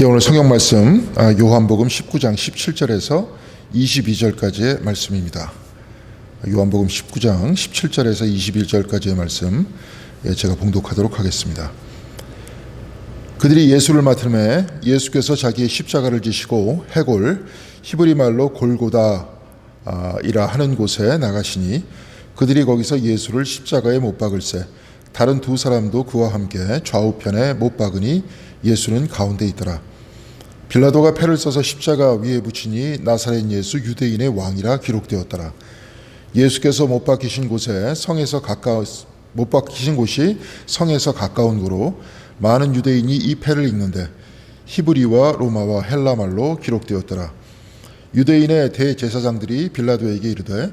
예, 오늘 성경 말씀 아, 요한복음 19장 17절에서 22절까지의 말씀입니다. 요한복음 19장 17절에서 21절까지의 말씀 예, 제가 봉독하도록 하겠습니다. 그들이 예수를 맡음에 예수께서 자기의 십자가를 지시고 해골 히브리 말로 골고다이라 하는 곳에 나가시니 그들이 거기서 예수를 십자가에 못 박을세 다른 두 사람도 그와 함께 좌우편에 못 박으니 예수는 가운데 있더라. 빌라도가 패를 써서 십자가 위에 붙이니 나사렛 예수 유대인의 왕이라 기록되었더라. 예수께서 못 박히신 곳에 성에서 가까워 못 박히신 곳이 성에서 가까운 고로 많은 유대인이 이 패를 읽는데 히브리와 로마와 헬라 말로 기록되었더라. 유대인의 대제사장들이 빌라도에게 이르되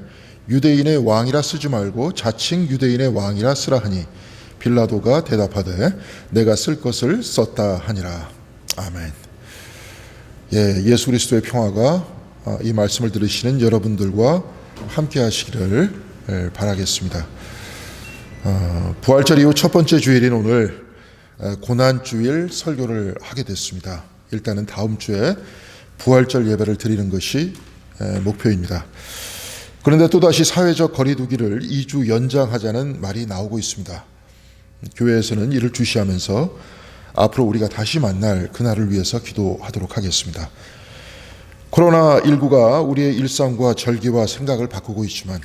유대인의 왕이라 쓰지 말고 자칭 유대인의 왕이라 쓰라 하니 빌라도가 대답하되 내가 쓸 것을 썼다 하니라. 아멘. 예, 예수 그리스도의 평화가 아, 이 말씀을 들으시는 여러분들과 함께 하시기를 예, 바라겠습니다. 어, 부활절 이후 첫 번째 주일인 오늘 고난 주일 설교를 하게 됐습니다. 일단은 다음 주에 부활절 예배를 드리는 것이 목표입니다. 그런데 또다시 사회적 거리두기를 2주 연장하자는 말이 나오고 있습니다. 교회에서는 이를 주시하면서 앞으로 우리가 다시 만날 그날을 위해서 기도하도록 하겠습니다. 코로나19가 우리의 일상과 절기와 생각을 바꾸고 있지만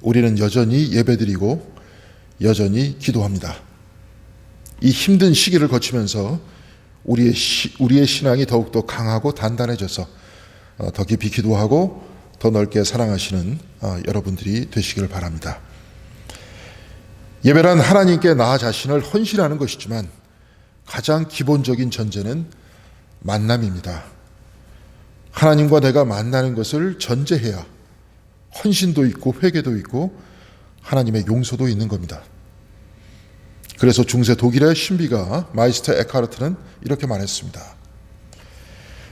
우리는 여전히 예배드리고 여전히 기도합니다. 이 힘든 시기를 거치면서 우리의, 시, 우리의 신앙이 더욱더 강하고 단단해져서 어, 더 깊이 기도하고 더 넓게 사랑하시는 어, 여러분들이 되시기를 바랍니다. 예배란 하나님께 나 자신을 헌신하는 것이지만 가장 기본적인 전제는 만남입니다. 하나님과 내가 만나는 것을 전제해야 헌신도 있고 회개도 있고 하나님의 용서도 있는 겁니다. 그래서 중세 독일의 신비가 마이스터 에카르트는 이렇게 말했습니다.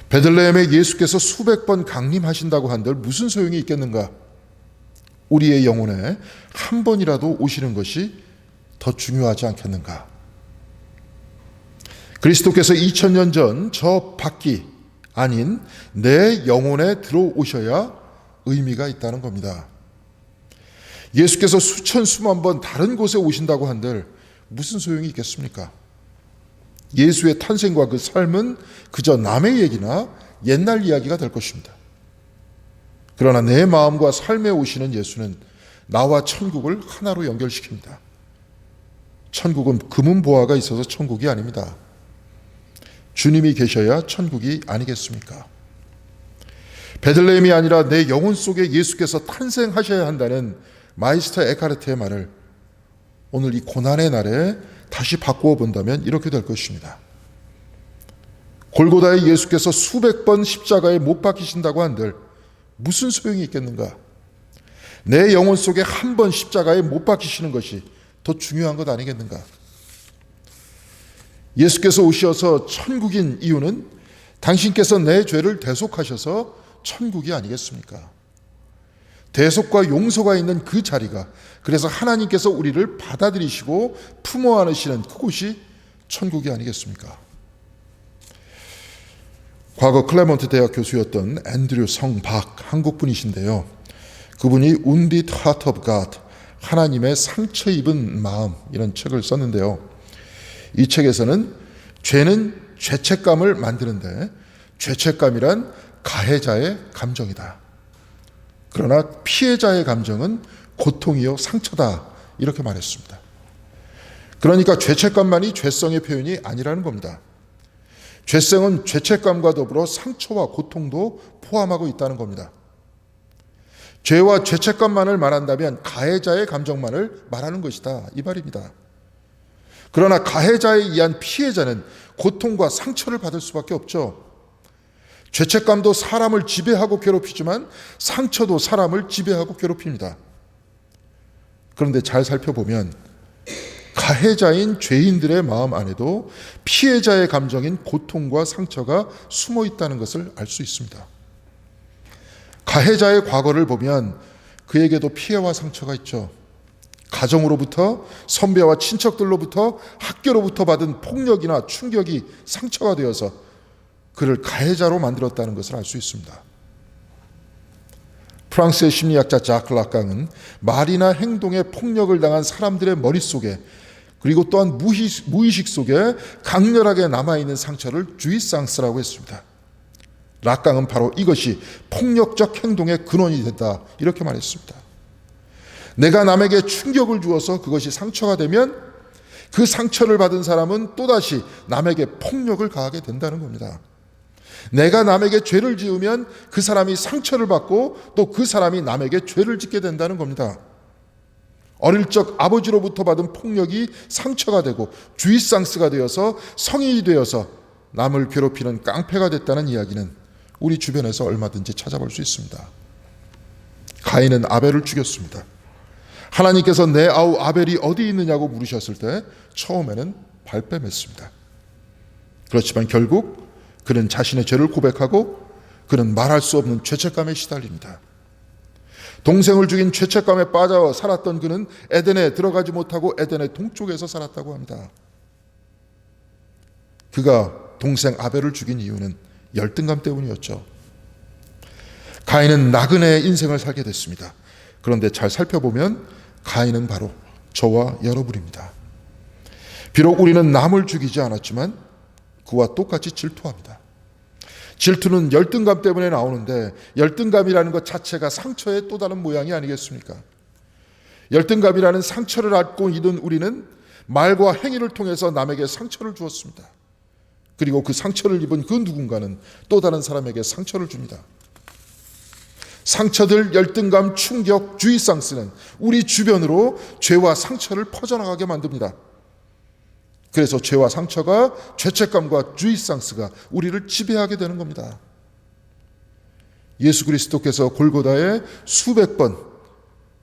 베들레헴에 예수께서 수백 번 강림하신다고 한들 무슨 소용이 있겠는가? 우리의 영혼에 한 번이라도 오시는 것이 더 중요하지 않겠는가? 그리스도께서 2000년 전 저 밖이 아닌 내 영혼에 들어오셔야 의미가 있다는 겁니다. 예수께서 수천 수만 번 다른 곳에 오신다고 한들 무슨 소용이 있겠습니까? 예수의 탄생과 그 삶은 그저 남의 얘기나 옛날 이야기가 될 것입니다. 그러나 내 마음과 삶에 오시는 예수는 나와 천국을 하나로 연결시킵니다. 천국은 금은 보화가 있어서 천국이 아닙니다. 주님이 계셔야 천국이 아니겠습니까? 베들레헴이 아니라 내 영혼 속에 예수께서 탄생하셔야 한다는 마이스터 에카르트의 말을 오늘 이 고난의 날에 다시 바꾸어 본다면 이렇게 될 것입니다. 골고다에 예수께서 수백 번 십자가에 못 박히신다고 한들 무슨 소용이 있겠는가? 내 영혼 속에 한 번 십자가에 못 박히시는 것이 더 중요한 것 아니겠는가? 예수께서 오셔서 천국인 이유는 당신께서 내 죄를 대속하셔서 천국이 아니겠습니까? 대속과 용서가 있는 그 자리가 그래서 하나님께서 우리를 받아들이시고 품어 안으시는 그곳이 천국이 아니겠습니까? 과거 클레먼트 대학 교수였던 앤드류 성박 한국 분이신데요. 그분이 운빛 하트 오브 갓 하나님의 상처 입은 마음 이런 책을 썼는데요. 이 책에서는 죄는 죄책감을 만드는데 죄책감이란 가해자의 감정이다. 그러나 피해자의 감정은 고통이요 상처다. 이렇게 말했습니다. 그러니까 죄책감만이 죄성의 표현이 아니라는 겁니다. 죄성은 죄책감과 더불어 상처와 고통도 포함하고 있다는 겁니다. 죄와 죄책감만을 말한다면 가해자의 감정만을 말하는 것이다. 이 말입니다. 그러나 가해자에 의한 피해자는 고통과 상처를 받을 수밖에 없죠. 죄책감도 사람을 지배하고 괴롭히지만 상처도 사람을 지배하고 괴롭힙니다. 그런데 잘 살펴보면 가해자인 죄인들의 마음 안에도 피해자의 감정인 고통과 상처가 숨어 있다는 것을 알 수 있습니다. 가해자의 과거를 보면 그에게도 피해와 상처가 있죠. 가정으로부터 선배와 친척들로부터 학교로부터 받은 폭력이나 충격이 상처가 되어서 그를 가해자로 만들었다는 것을 알 수 있습니다. 프랑스의 심리학자 락강은 말이나 행동에 폭력을 당한 사람들의 머릿속에 그리고 또한 무의식, 무의식 속에 강렬하게 남아있는 상처를 주의상스라고 했습니다. 락강은 바로 이것이 폭력적 행동의 근원이 된다 이렇게 말했습니다. 내가 남에게 충격을 주어서 그것이 상처가 되면 그 상처를 받은 사람은 또다시 남에게 폭력을 가하게 된다는 겁니다. 내가 남에게 죄를 지으면 그 사람이 상처를 받고 또 그 사람이 남에게 죄를 짓게 된다는 겁니다. 어릴 적 아버지로부터 받은 폭력이 상처가 되고 주의상스가 되어서 성인이 되어서 남을 괴롭히는 깡패가 됐다는 이야기는 우리 주변에서 얼마든지 찾아볼 수 있습니다. 가인은 아벨을 죽였습니다. 하나님께서 내 아우 아벨이 어디 있느냐고 물으셨을 때 처음에는 발뺌했습니다. 그렇지만 결국 그는 자신의 죄를 고백하고 그는 말할 수 없는 죄책감에 시달립니다. 동생을 죽인 죄책감에 빠져 살았던 그는 에덴에 들어가지 못하고 에덴의 동쪽에서 살았다고 합니다. 그가 동생 아벨을 죽인 이유는 열등감 때문이었죠. 가인은 나그네의 인생을 살게 됐습니다. 그런데 잘 살펴보면 가인은 바로 저와 여러분입니다. 비록 우리는 남을 죽이지 않았지만 그와 똑같이 질투합니다. 질투는 열등감 때문에 나오는데 열등감이라는 것 자체가 상처의 또 다른 모양이 아니겠습니까? 열등감이라는 상처를 안고 있는 우리는 말과 행위를 통해서 남에게 상처를 주었습니다. 그리고 그 상처를 입은 그 누군가는 또 다른 사람에게 상처를 줍니다. 상처들, 열등감, 충격, 주의상스는 우리 주변으로 죄와 상처를 퍼져나가게 만듭니다. 그래서 죄와 상처가 죄책감과 주의상스가 우리를 지배하게 되는 겁니다. 예수 그리스도께서 골고다에 수백 번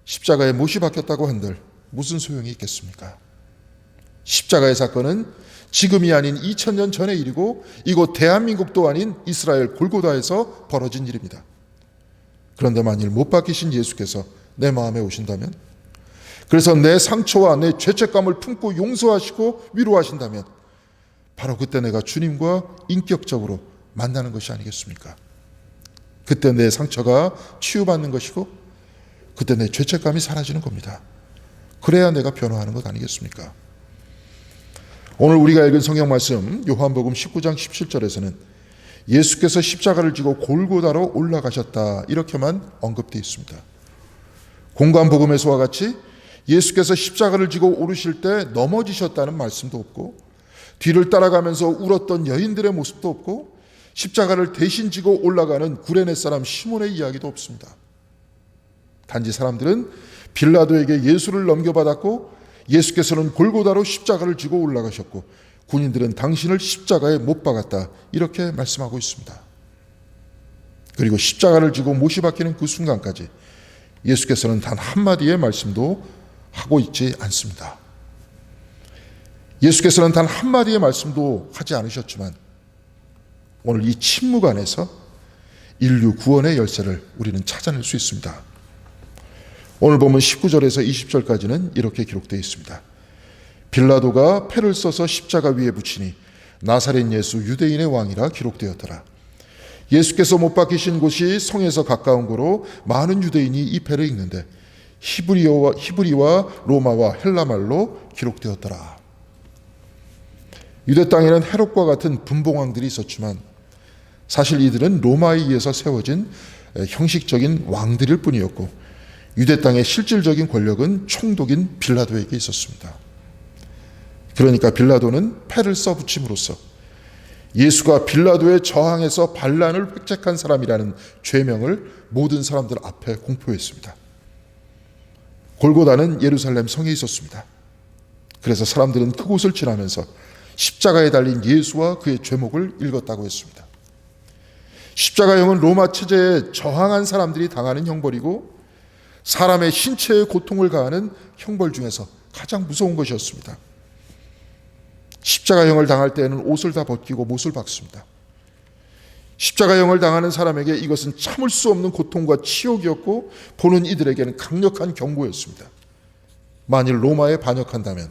십자가에 못이 박혔다고 한들 무슨 소용이 있겠습니까? 십자가의 사건은 지금이 아닌 2000년 전의 일이고 이곳 대한민국도 아닌 이스라엘 골고다에서 벌어진 일입니다. 그런데 만일 못 박히신 예수께서 내 마음에 오신다면 그래서 내 상처와 내 죄책감을 품고 용서하시고 위로하신다면 바로 그때 내가 주님과 인격적으로 만나는 것이 아니겠습니까? 그때 내 상처가 치유받는 것이고 그때 내 죄책감이 사라지는 겁니다. 그래야 내가 변화하는 것 아니겠습니까? 오늘 우리가 읽은 성경 말씀 요한복음 19장 17절에서는 예수께서 십자가를 지고 골고다로 올라가셨다 이렇게만 언급되어 있습니다. 공간 복음에서와 같이 예수께서 십자가를 지고 오르실 때 넘어지셨다는 말씀도 없고 뒤를 따라가면서 울었던 여인들의 모습도 없고 십자가를 대신 지고 올라가는 구레네 사람 시몬의 이야기도 없습니다. 단지 사람들은 빌라도에게 예수를 넘겨받았고 예수께서는 골고다로 십자가를 지고 올라가셨고 군인들은 당신을 십자가에 못 박았다 이렇게 말씀하고 있습니다. 그리고 십자가를 지고 못이 박히는 그 순간까지 예수께서는 단 한마디의 말씀도 하고 있지 않습니다. 예수께서는 단 한마디의 말씀도 하지 않으셨지만 오늘 이 침묵 안에서 인류 구원의 열쇠를 우리는 찾아낼 수 있습니다. 오늘 보면 19절에서 20절까지는 이렇게 기록되어 있습니다. 빌라도가 패를 써서 십자가 위에 붙이니 나사렛 예수 유대인의 왕이라 기록되었더라. 예수께서 못 박히신 곳이 성에서 가까운 거로 많은 유대인이 이 패를 읽는데 히브리어와 히브리와 로마와 헬라말로 기록되었더라. 유대 땅에는 헤롯과 같은 분봉왕들이 있었지만 사실 이들은 로마에 의해서 세워진 형식적인 왕들일 뿐이었고 유대 땅의 실질적인 권력은 총독인 빌라도에게 있었습니다. 그러니까 빌라도는 패를 써붙임으로써 예수가 빌라도의 저항에서 반란을 획책한 사람이라는 죄명을 모든 사람들 앞에 공포했습니다. 골고다는 예루살렘 성에 있었습니다. 그래서 사람들은 그곳을 지나면서 십자가에 달린 예수와 그의 죄목을 읽었다고 했습니다. 십자가형은 로마 체제에 저항한 사람들이 당하는 형벌이고 사람의 신체의 고통을 가하는 형벌 중에서 가장 무서운 것이었습니다. 십자가형을 당할 때에는 옷을 다 벗기고 못을 박습니다. 십자가형을 당하는 사람에게 이것은 참을 수 없는 고통과 치욕이었고 보는 이들에게는 강력한 경고였습니다. 만일 로마에 반역한다면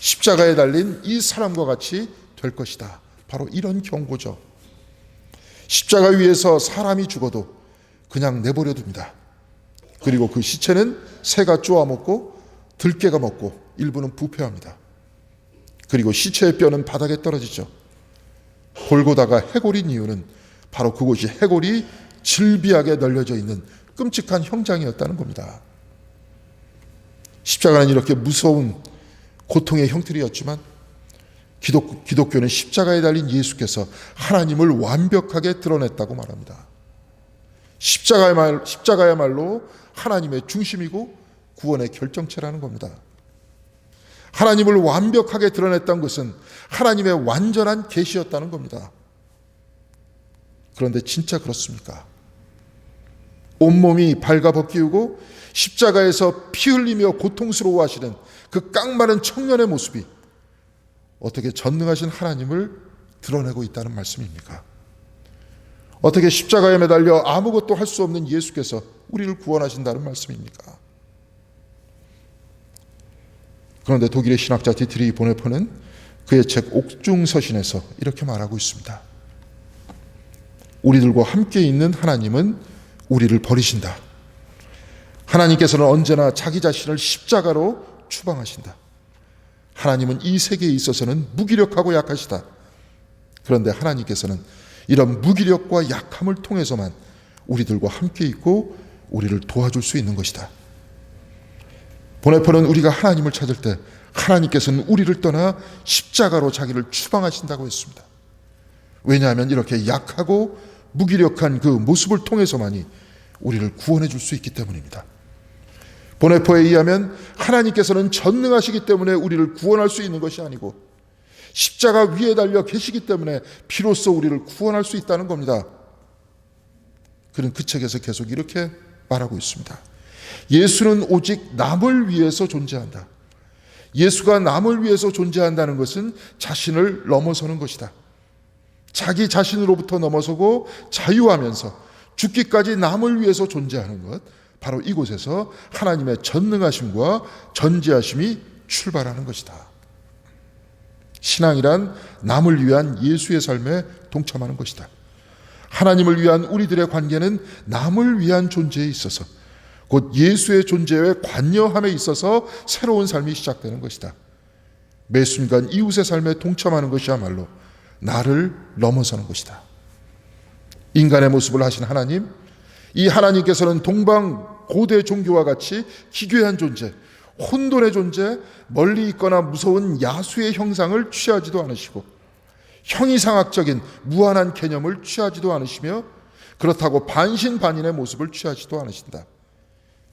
십자가에 달린 이 사람과 같이 될 것이다. 바로 이런 경고죠. 십자가 위에서 사람이 죽어도 그냥 내버려 둡니다. 그리고 그 시체는 새가 쪼아먹고 들깨가 먹고 일부는 부패합니다. 그리고 시체의 뼈는 바닥에 떨어지죠. 골고다가 해골인 이유는 바로 그곳이 해골이 질비하게 널려져 있는 끔찍한 형장이었다는 겁니다. 십자가는 이렇게 무서운 고통의 형틀이었지만 기독, 기독교는 십자가에 달린 예수께서 하나님을 완벽하게 드러냈다고 말합니다. 십자가야말, 십자가야말로 하나님의 중심이고 구원의 결정체라는 겁니다. 하나님을 완벽하게 드러냈다는 것은 하나님의 완전한 계시였다는 겁니다. 그런데 진짜 그렇습니까? 온몸이 발가벗기우고 십자가에서 피 흘리며 고통스러워 하시는 그 깡마른 청년의 모습이 어떻게 전능하신 하나님을 드러내고 있다는 말씀입니까? 어떻게 십자가에 매달려 아무것도 할 수 없는 예수께서 우리를 구원하신다는 말씀입니까? 그런데 독일의 신학자 디트리 보네포는 그의 책 옥중서신에서 이렇게 말하고 있습니다. 우리들과 함께 있는 하나님은 우리를 버리신다. 하나님께서는 언제나 자기 자신을 십자가로 추방하신다. 하나님은 이 세계에 있어서는 무기력하고 약하시다. 그런데 하나님께서는 이런 무기력과 약함을 통해서만 우리들과 함께 있고 우리를 도와줄 수 있는 것이다. 보네포는 우리가 하나님을 찾을 때 하나님께서는 우리를 떠나 십자가로 자기를 추방하신다고 했습니다. 왜냐하면 이렇게 약하고 무기력한 그 모습을 통해서만이 우리를 구원해 줄 수 있기 때문입니다. 보네포에 의하면 하나님께서는 전능하시기 때문에 우리를 구원할 수 있는 것이 아니고 십자가 위에 달려 계시기 때문에 비로소 우리를 구원할 수 있다는 겁니다. 그는 그 책에서 계속 이렇게 말하고 있습니다. 예수는 오직 남을 위해서 존재한다. 예수가 남을 위해서 존재한다는 것은 자신을 넘어서는 것이다. 자기 자신으로부터 넘어서고 자유하면서 죽기까지 남을 위해서 존재하는 것. 바로 이곳에서 하나님의 전능하심과 전지하심이 출발하는 것이다. 신앙이란 남을 위한 예수의 삶에 동참하는 것이다. 하나님을 위한 우리들의 관계는 남을 위한 존재에 있어서 곧 예수의 존재에 관여함에 있어서 새로운 삶이 시작되는 것이다. 매 순간 이웃의 삶에 동참하는 것이야말로 나를 넘어서는 것이다. 인간의 모습을 하신 하나님, 이 하나님께서는 동방 고대 종교와 같이 기괴한 존재, 혼돈의 존재, 멀리 있거나 무서운 야수의 형상을 취하지도 않으시고 형이상학적인 무한한 개념을 취하지도 않으시며 그렇다고 반신반인의 모습을 취하지도 않으신다.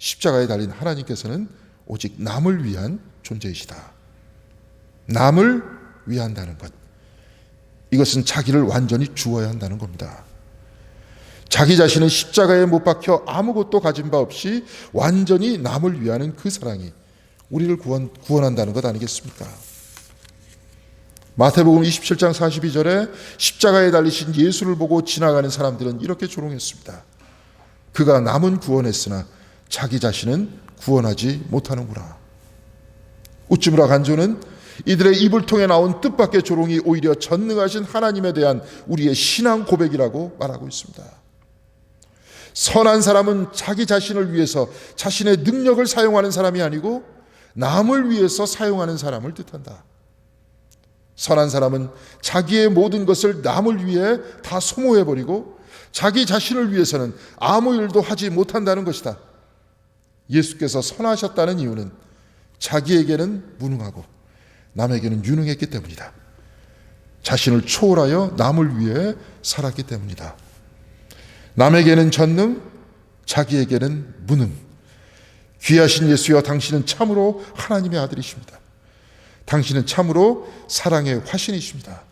십자가에 달린 하나님께서는 오직 남을 위한 존재이시다. 남을 위한다는 것. 이것은 자기를 완전히 주어야 한다는 겁니다. 자기 자신은 십자가에 못 박혀 아무것도 가진 바 없이 완전히 남을 위하는 그 사랑이 우리를 구원, 구원한다는 것 아니겠습니까? 마태복음 27장 42절에 십자가에 달리신 예수를 보고 지나가는 사람들은 이렇게 조롱했습니다. 그가 남은 구원했으나 자기 자신은 구원하지 못하는구나. 우찌무라 간조는 이들의 입을 통해 나온 뜻밖의 조롱이 오히려 전능하신 하나님에 대한 우리의 신앙 고백이라고 말하고 있습니다. 선한 사람은 자기 자신을 위해서 자신의 능력을 사용하는 사람이 아니고 남을 위해서 사용하는 사람을 뜻한다. 선한 사람은 자기의 모든 것을 남을 위해 다 소모해버리고 자기 자신을 위해서는 아무 일도 하지 못한다는 것이다. 예수께서 선하셨다는 이유는 자기에게는 무능하고 남에게는 유능했기 때문이다. 자신을 초월하여 남을 위해 살았기 때문이다. 남에게는 전능, 자기에게는 무능. 귀하신 예수여 당신은 참으로 하나님의 아들이십니다. 당신은 참으로 사랑의 화신이십니다.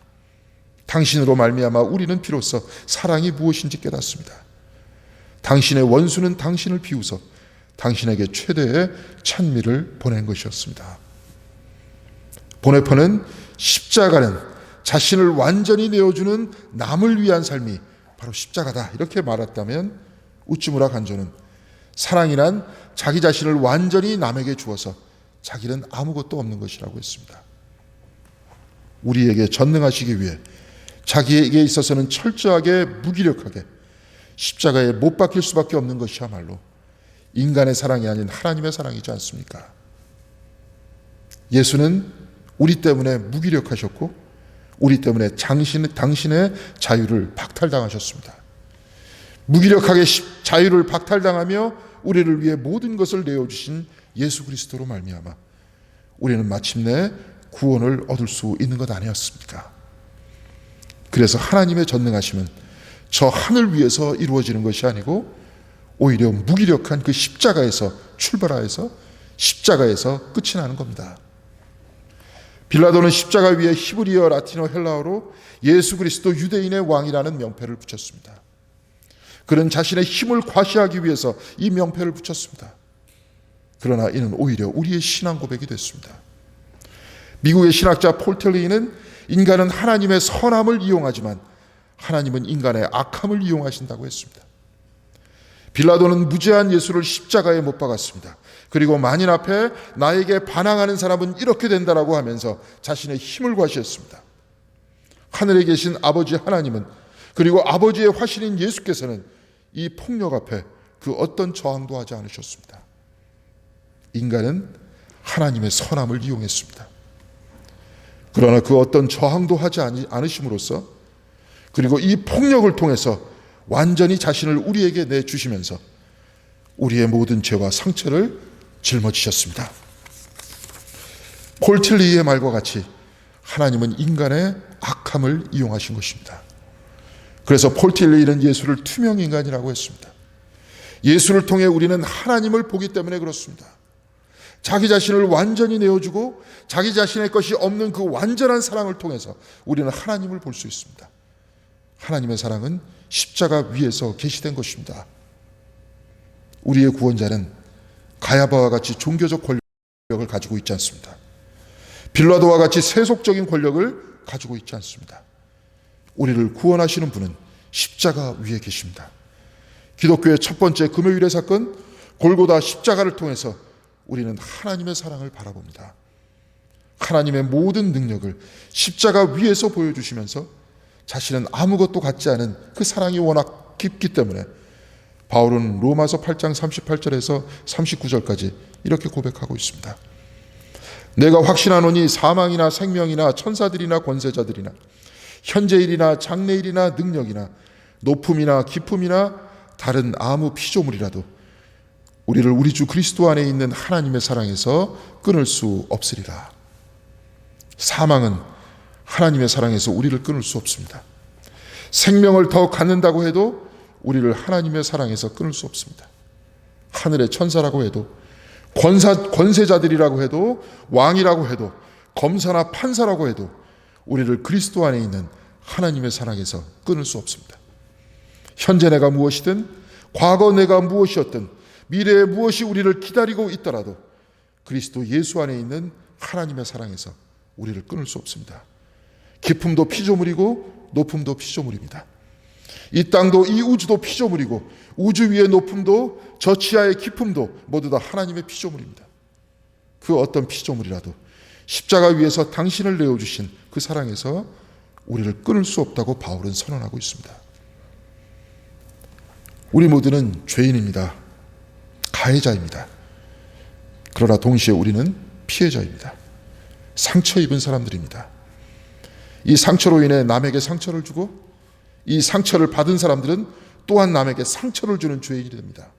당신으로 말미암아 우리는 비로소 사랑이 무엇인지 깨닫습니다. 당신의 원수는 당신을 비웃어 당신에게 최대의 찬미를 보낸 것이었습니다. 보네퍼는 십자가는 자신을 완전히 내어주는 남을 위한 삶이 바로 십자가다. 이렇게 말했다면 우찌무라 간조는 사랑이란 자기 자신을 완전히 남에게 주어서 자기는 아무것도 없는 것이라고 했습니다. 우리에게 전능하시기 위해 자기에게 있어서는 철저하게 무기력하게 십자가에 못 박힐 수밖에 없는 것이야말로 인간의 사랑이 아닌 하나님의 사랑이지 않습니까? 예수는 우리 때문에 무기력하셨고 우리 때문에 당신, 당신의 자유를 박탈당하셨습니다. 무기력하게 자유를 박탈당하며 우리를 위해 모든 것을 내어주신 예수 그리스도로 말미암아 우리는 마침내 구원을 얻을 수 있는 것 아니었습니까? 그래서 하나님의 전능하심은 저 하늘 위에서 이루어지는 것이 아니고 오히려 무기력한 그 십자가에서 출발하여서 십자가에서 끝이 나는 겁니다. 빌라도는 십자가 위에 히브리어, 라틴어, 헬라어로 예수 그리스도 유대인의 왕이라는 명패를 붙였습니다. 그는 자신의 힘을 과시하기 위해서 이 명패를 붙였습니다. 그러나 이는 오히려 우리의 신앙 고백이 됐습니다. 미국의 신학자 폴 텔리는 인간은 하나님의 선함을 이용하지만 하나님은 인간의 악함을 이용하신다고 했습니다. 빌라도는 무죄한 예수를 십자가에 못 박았습니다. 그리고 만인 앞에 나에게 반항하는 사람은 이렇게 된다라고 하면서 자신의 힘을 과시했습니다. 하늘에 계신 아버지 하나님은 그리고 아버지의 화신인 예수께서는 이 폭력 앞에 그 어떤 저항도 하지 않으셨습니다. 인간은 하나님의 선함을 이용했습니다. 그러나 그 어떤 저항도 하지 않으심으로써 그리고 이 폭력을 통해서 완전히 자신을 우리에게 내주시면서 우리의 모든 죄와 상처를 짊어지셨습니다. 폴틸리의 말과 같이 하나님은 인간의 악함을 이용하신 것입니다. 그래서 폴틸리는 예수를 투명 인간이라고 했습니다. 예수를 통해 우리는 하나님을 보기 때문에 그렇습니다. 자기 자신을 완전히 내어주고 자기 자신의 것이 없는 그 완전한 사랑을 통해서 우리는 하나님을 볼 수 있습니다. 하나님의 사랑은 십자가 위에서 계시된 것입니다. 우리의 구원자는 가야바와 같이 종교적 권력을 가지고 있지 않습니다. 빌라도와 같이 세속적인 권력을 가지고 있지 않습니다. 우리를 구원하시는 분은 십자가 위에 계십니다. 기독교의 첫 번째 금요일의 사건 골고다 십자가를 통해서 우리는 하나님의 사랑을 바라봅니다. 하나님의 모든 능력을 십자가 위에서 보여주시면서 자신은 아무것도 갖지 않은 그 사랑이 워낙 깊기 때문에 바울은 로마서 8장 38절에서 39절까지 이렇게 고백하고 있습니다. 내가 확신하노니 사망이나 생명이나 천사들이나 권세자들이나 현재일이나 장래일이나 능력이나 높음이나 기품이나 다른 아무 피조물이라도 우리를 우리 주 그리스도 안에 있는 하나님의 사랑에서 끊을 수 없으리라. 사망은 하나님의 사랑에서 우리를 끊을 수 없습니다. 생명을 더 갖는다고 해도 우리를 하나님의 사랑에서 끊을 수 없습니다. 하늘의 천사라고 해도 권사, 권세자들이라고 해도 왕이라고 해도 검사나 판사라고 해도 우리를 그리스도 안에 있는 하나님의 사랑에서 끊을 수 없습니다. 현재 내가 무엇이든 과거 내가 무엇이었든 미래에 무엇이 우리를 기다리고 있더라도 그리스도 예수 안에 있는 하나님의 사랑에서 우리를 끊을 수 없습니다. 깊음도 피조물이고 높음도 피조물입니다. 이 땅도 이 우주도 피조물이고 우주 위의 높음도 저 지하의 깊음도 모두 다 하나님의 피조물입니다. 그 어떤 피조물이라도 십자가 위에서 당신을 내어주신 그 사랑에서 우리를 끊을 수 없다고 바울은 선언하고 있습니다. 우리 모두는 죄인입니다. 가해자입니다. 그러나 동시에 우리는 피해자입니다. 상처 입은 사람들입니다. 이 상처로 인해 남에게 상처를 주고 이 상처를 받은 사람들은 또한 남에게 상처를 주는 죄인이 됩니다.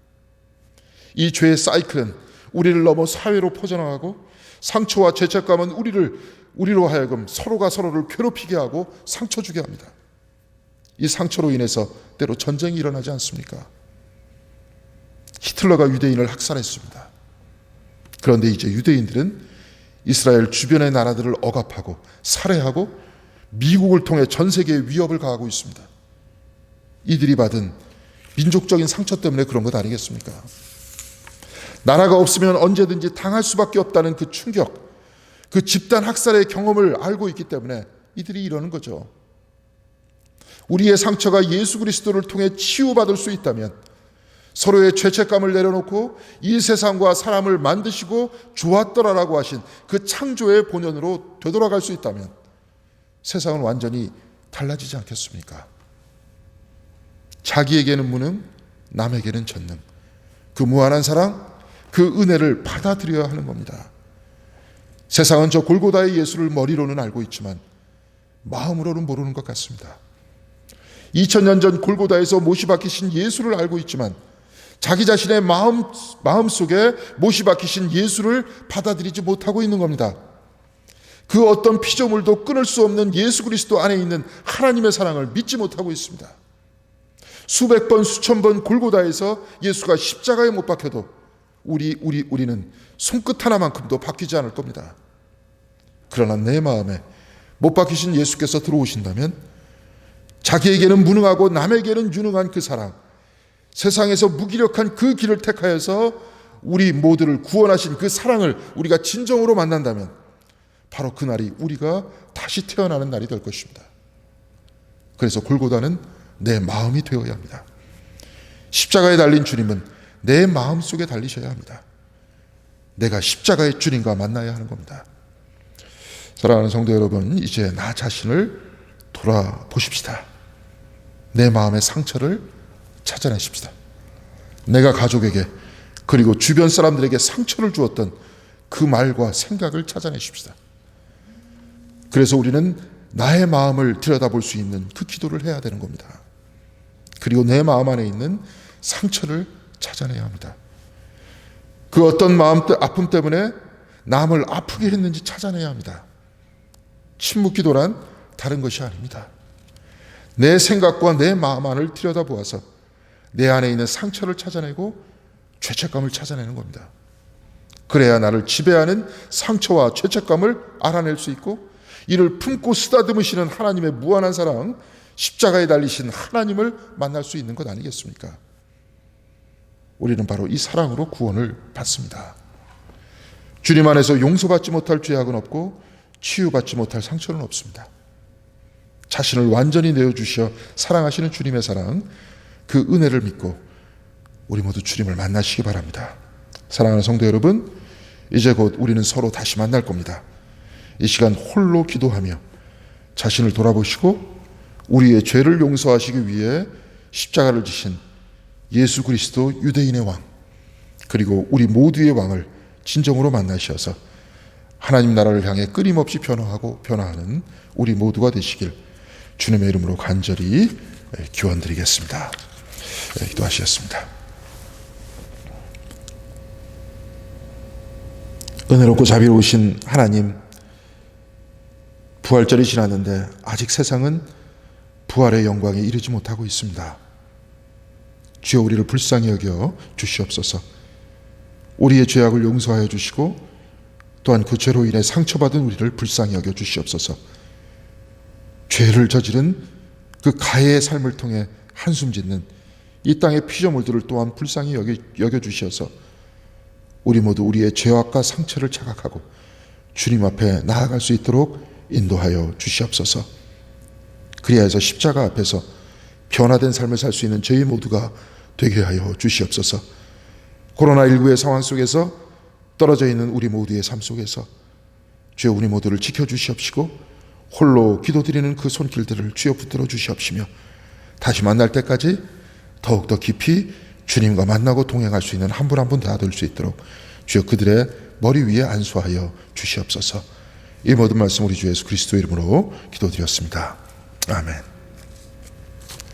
이 죄의 사이클은 우리를 넘어 사회로 퍼져나가고 상처와 죄책감은 우리를 우리로 하여금 서로가 서로를 괴롭히게 하고 상처 주게 합니다. 이 상처로 인해서 때로 전쟁이 일어나지 않습니까? 히틀러가 유대인을 학살했습니다. 그런데 이제 유대인들은 이스라엘 주변의 나라들을 억압하고 살해하고 미국을 통해 전 세계에 위협을 가하고 있습니다. 이들이 받은 민족적인 상처 때문에 그런 것 아니겠습니까? 나라가 없으면 언제든지 당할 수밖에 없다는 그 충격, 그 집단 학살의 경험을 알고 있기 때문에 이들이 이러는 거죠. 우리의 상처가 예수 그리스도를 통해 치유받을 수 있다면 서로의 죄책감을 내려놓고 이 세상과 사람을 만드시고 주었더라라고 하신 그 창조의 본연으로 되돌아갈 수 있다면 세상은 완전히 달라지지 않겠습니까? 자기에게는 무능, 남에게는 전능. 그 무한한 사랑, 그 은혜를 받아들여야 하는 겁니다. 세상은 저 골고다의 예수를 머리로는 알고 있지만 마음으로는 모르는 것 같습니다. 2000년 전 골고다에서 못이 박히신 예수를 알고 있지만 자기 자신의 마음, 마음 속에 못이 박히신 예수를 받아들이지 못하고 있는 겁니다. 그 어떤 피조물도 끊을 수 없는 예수 그리스도 안에 있는 하나님의 사랑을 믿지 못하고 있습니다. 수백 번, 수천 번 골고다에서 예수가 십자가에 못 박혀도 우리, 우리, 우리는 손끝 하나만큼도 바뀌지 않을 겁니다. 그러나 내 마음에 못 박히신 예수께서 들어오신다면 자기에게는 무능하고 남에게는 유능한 그 사랑, 세상에서 무기력한 그 길을 택하여서 우리 모두를 구원하신 그 사랑을 우리가 진정으로 만난다면 바로 그날이 우리가 다시 태어나는 날이 될 것입니다. 그래서 골고다는 내 마음이 되어야 합니다. 십자가에 달린 주님은 내 마음 속에 달리셔야 합니다. 내가 십자가의 주님과 만나야 하는 겁니다. 사랑하는 성도 여러분, 이제 나 자신을 돌아보십시다. 내 마음의 상처를 찾아내십시다. 내가 가족에게 그리고 주변 사람들에게 상처를 주었던 그 말과 생각을 찾아내십시다. 그래서 우리는 나의 마음을 들여다볼 수 있는 그 기도를 해야 되는 겁니다. 그리고 내 마음 안에 있는 상처를 찾아내야 합니다. 그 어떤 마음 아픔 때문에 남을 아프게 했는지 찾아내야 합니다. 침묵 기도란 다른 것이 아닙니다. 내 생각과 내 마음 안을 들여다보아서 내 안에 있는 상처를 찾아내고 죄책감을 찾아내는 겁니다. 그래야 나를 지배하는 상처와 죄책감을 알아낼 수 있고 이를 품고 쓰다듬으시는 하나님의 무한한 사랑, 십자가에 달리신 하나님을 만날 수 있는 것 아니겠습니까? 우리는 바로 이 사랑으로 구원을 받습니다. 주님 안에서 용서받지 못할 죄악은 없고 치유받지 못할 상처는 없습니다. 자신을 완전히 내어주셔 사랑하시는 주님의 사랑, 그 은혜를 믿고 우리 모두 주님을 만나시기 바랍니다. 사랑하는 성도 여러분, 이제 곧 우리는 서로 다시 만날 겁니다. 이 시간 홀로 기도하며 자신을 돌아보시고 우리의 죄를 용서하시기 위해 십자가를 지신 예수 그리스도 유대인의 왕 그리고 우리 모두의 왕을 진정으로 만나셔서 하나님 나라를 향해 끊임없이 변화하고 변화하는 우리 모두가 되시길 주님의 이름으로 간절히 기원드리겠습니다. 네, 기도하시겠습니다. 은혜롭고 자비로우신 하나님 부활절이 지났는데 아직 세상은 부활의 영광에 이르지 못하고 있습니다. 주여 우리를 불쌍히 여겨 주시옵소서. 우리의 죄악을 용서하여 주시고 또한 그 죄로 인해 상처받은 우리를 불쌍히 여겨 주시옵소서. 죄를 저지른 그 가해의 삶을 통해 한숨 짓는 이 땅의 피조물들을 또한 불쌍히 여겨, 주시어서 우리 모두 우리의 죄악과 상처를 자각하고 주님 앞에 나아갈 수 있도록 인도하여 주시옵소서. 그리하여서 십자가 앞에서 변화된 삶을 살 수 있는 저희 모두가 되게 하여 주시옵소서. 코로나19의 상황 속에서 떨어져 있는 우리 모두의 삶 속에서 주여 우리 모두를 지켜주시옵시고 홀로 기도드리는 그 손길들을 주여 붙들어 주시옵시며 다시 만날 때까지 더욱더 깊이 주님과 만나고 동행할 수 있는 한 분 한 분 다 될 수 있도록 주여 그들의 머리 위에 안수하여 주시옵소서. 이 모든 말씀 우리 주 예수 그리스도 이름으로 기도드렸습니다. 아멘.